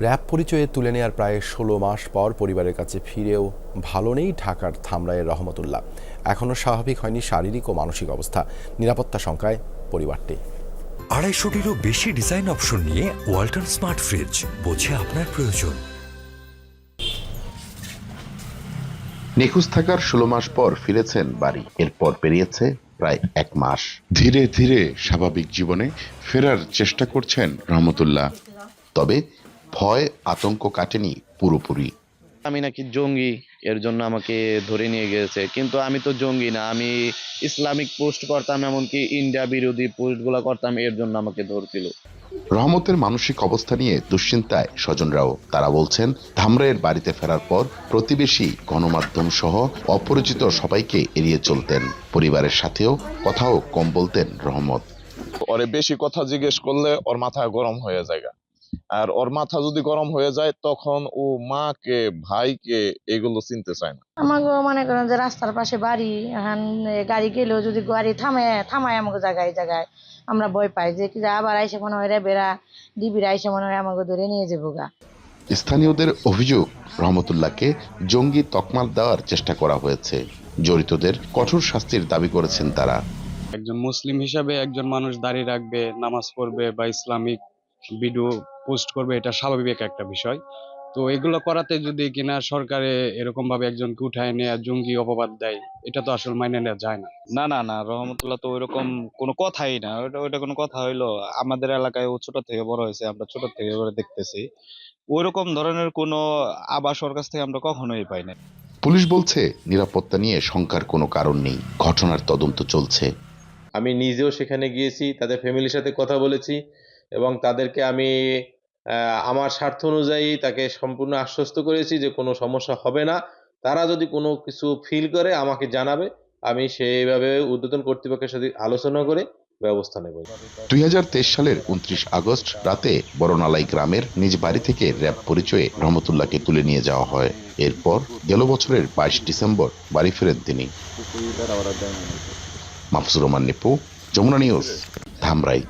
RAB পরিচয়ে তুলে নেওয়ার প্রায় ষোলো মাস পর পরিবারের কাছে ফিরেও ভালো নেই ঢাকার ধামরায়ের রহমতুল্লাহ। এখনও স্বাভাবিক হয়নি শারীরিক ও মানসিক অবস্থা। নিরাপত্তা শঙ্কায় পরিবারটি। আড়াইশোটিরও বেশি ডিজাইন অপশন নিয়ে ওয়াল্টন স্মার্ট ফ্রিজ বোঝে আপনার প্রয়োজন। নিখোঁজ থাকার ষোলো মাস পর ফিরেছেন বাড়ি। এরপর পেরিয়েছে প্রায় এক মাস। ধীরে ধীরে স্বাভাবিক জীবনে ফেরার চেষ্টা করছেন রহমতুল্লাহ। তবে ভয় আতঙ্ক কাটেনি পুরোপুরি। আমি নাকি জঙ্গি এর জন্য আমাকে ধরে নিয়ে গেছে। কিন্তু আমি তো জঙ্গি না আমি ইসলামিক পোস্ট করতাম এমনকি ইন্ডিয়া বিরোধী পোস্টগুলো করতাম এর জন্য আমাকে ধরছিল। রহমতের মানসিক অবস্থা নিয়ে দুশ্চিন্তায় স্বজনরাও। তারা বলছেন ধামরাইয়ের বাড়িতে ফেরার পর প্রতিবেশী গণমাধ্যম সহ অপরিচিত সবাইকে এড়িয়ে চলতেন। পরিবারের সাথেও কথাও কম বলতেন রহমত। ওরে বেশি কথা জিজ্ঞেস করলে ওর মাথা গরম হয়ে যায় আর ওর মাথা যদি গরম হয়ে যায় তখন ও মাকে ভাইকে এগুলো চিনতে চায় না। আমাকে মনে করেন যে রাস্তার পাশে বাড়ি এখন গাড়ি গেলেও যদি গাড়ি থামে থামায় আমাকে জায়গায় জায়গায় আমরা ভয় পাই যে কি আবার আইসে মনে হয় বেড়া ডিবির আইসে মনে হয় আমাকে ধরে নিয়ে যাব গা। স্থানীয়দের অভিযোগ রহমতুল্লাহকে জঙ্গি তকমাল দেওয়ার চেষ্টা করা হয়েছে। জড়িতদের কঠোর শাস্তির দাবি করেছেন তারা। একজন মুসলিম হিসাবে একজন মানুষ দাঁড়িয়ে রাখবে নামাজ পড়বে বা ইসলামিক ভিডিও পোস্ট করবে এটা স্বাভাবিক একটা বিষয়। তো এগুলো করাতে যদি কিনা সরকারে এরকম ভাবে একজনকে উঠায় নেয় জঙ্গি অপবাদ দেয় এটা তো আসলে মাইনে নেওয়া যায় না। না না না রহমতুল্লাহ তো ওইরকম কোনো কথাই না। ওটা ওইটা কোনো কথা হইল আমাদের এলাকায় ও ছোট থেকে বড় হয়েছে আমরা ছোট থেকে করে দেখতেছি। ওইরকম ধরনের কোনো আবাস ওর কাছ থেকে আমরা কখনোই পাই না। পুলিশ বলছে নিরাপত্তা নিয়ে শঙ্কার কোনো কারণ নেই। ঘটনার তদন্ত চলছে। আমি নিজেও সেখানে গিয়েছি তাদের ফ্যামিলির সাথে কথা বলেছি এবং তাদেরকে আমি আমার স্বার্থ অনুযায়ী তাকে সম্পূর্ণ আশ্বস্ত করেছি যে কোনো সমস্যা হবে না। তারা যদি কোনো কিছু ফিল করে, আমাকে জানাবে। আমি সেইভাবে ঊর্ধ্বতন কর্তৃপক্ষের সাথে আলোচনা করে ব্যবস্থা নেব। দুই সালের উনত্রিশ আগস্ট রাতে বরনালাই গ্রামের নিজ বাড়ি থেকে র্যাব পরিচয়ে রহমতুল্লাহকে তুলে নিয়ে যাওয়া হয়। এরপর গেল বছরের বাইশ ডিসেম্বর বাড়ি ফেরেন তিনি। মাহফুজুর রহমান নিপু, যমুনা নিউজ, ধামরাই।